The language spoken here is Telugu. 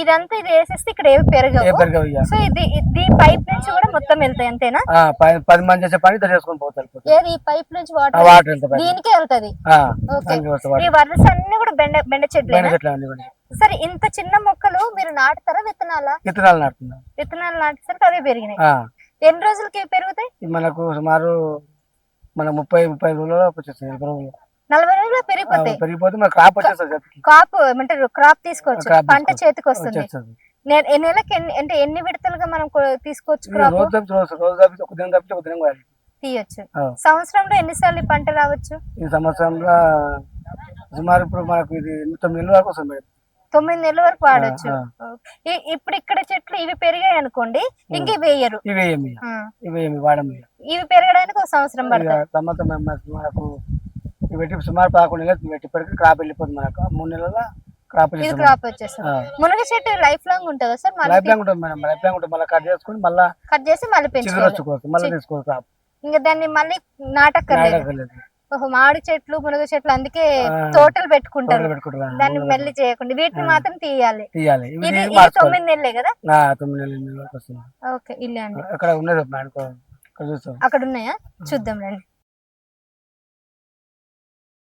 ఇదంతా ఇది వేసేస్తే ఇక్కడ ఏవి పెరగవు. సో ఇది ఇది పైప్ నుంచి కూడా మొత్తం వెళ్తాయి అంతేనా? పది- మంది చేసే పని చేసుకొని పోతారు ఏది ఈ పైప్ నుంచి వాటర్. దీనికే వెళ్తది? ఈ. వరస అన్ని కూడా బెండ బెండ చెట్లు. సరే ఇంత చిన్న మొక్కలు మీరు నాటుతారా విత్తనాలా? విత్తనాలు నాటుతున్నాం. విత్తనాలు నాటేసరికి అవే పెరిగినాయి. ఎన్ని రోజులకి పెరుగుతాయి? మనకు సుమారు మన ముప్పై ముప్పై రోజుల్లో రోజులు నలభై రోజులు పెరిగిపోతాయి. పెరిగిపోతే మన క్రాప్ వచ్చేస్తుంది. కాపు ఏమంటారు క్రాప్ తీసుకోవచ్చు పంట. చేతికి వస్తుంది వచ్చేస్తుంది. నే- ఏ నెలకి ఎన్ని అంటే ఎన్ని విడతలుగా మనం తీసుకోవచ్చు క్రాప్ రోజు రోజు రోజు ఒక దినం తప్పితే ఒక దినం తీయొచ్చు. సంవత్సరంలో ఎన్నిసార్లు ఈ పంట రావచ్చు? ఈ సంవత్సరంలో సుమారు ఇప్పుడు మనకు ఇది తొమ్మిది నెలల వరకు వస్తుంది మేడం. తొమ్మిది నెలల వరకు వాడచ్చు. ఇప్పుడు ఇక్కడ చెట్లు ఇవి పెరిగాయి అనుకోండి ఇంక వేయరు. ఇవి. ఇవి వాడము. ఇవి పెరగడానికి ఒక సంవత్సరం పడుతుంది. పెట్టి సుమారు పదకొండు నెలలు పెట్టి ఇప్పటికి క్రాప్ వెళ్ళిపోతుంది మనకు. మూడు నెలల క్రాప్ ఇది క్రాప్ వచ్చేస్తుంది. మునగ చెట్టు లైఫ్ లాంగ్ ఉంటుందా సార్? లైఫ్ లాంగ్ ఉంటుంది మేడం. లైఫ్ లాంగ్ ఉంటుంది. మళ్ళీ కట్ చేసుకుని మళ్ళీ కట్ చేసి మళ్ళీ వచ్చుకోవచ్చు. మళ్ళీ తీసుకోవచ్చు క్రాప్. ఇంకా దాన్ని మళ్ళీ నాటక్కర్లేదు. ఓహో మామిడి చెట్లు మునగ చెట్లు అందుకే. తోటలు పెట్టుకుంటారు. దాన్ని మెల్లి చేయకుండా. వీటిని మాత్రం తీయాలి. తీయాలి. ఇది తొమ్మిది నెలలే కదా? తొమ్మిది నెలల ఓకే ఇల్లే అండి. అక్కడ ఉన్నది అక్కడ ఉన్నాయా? చూద్దాం రండి.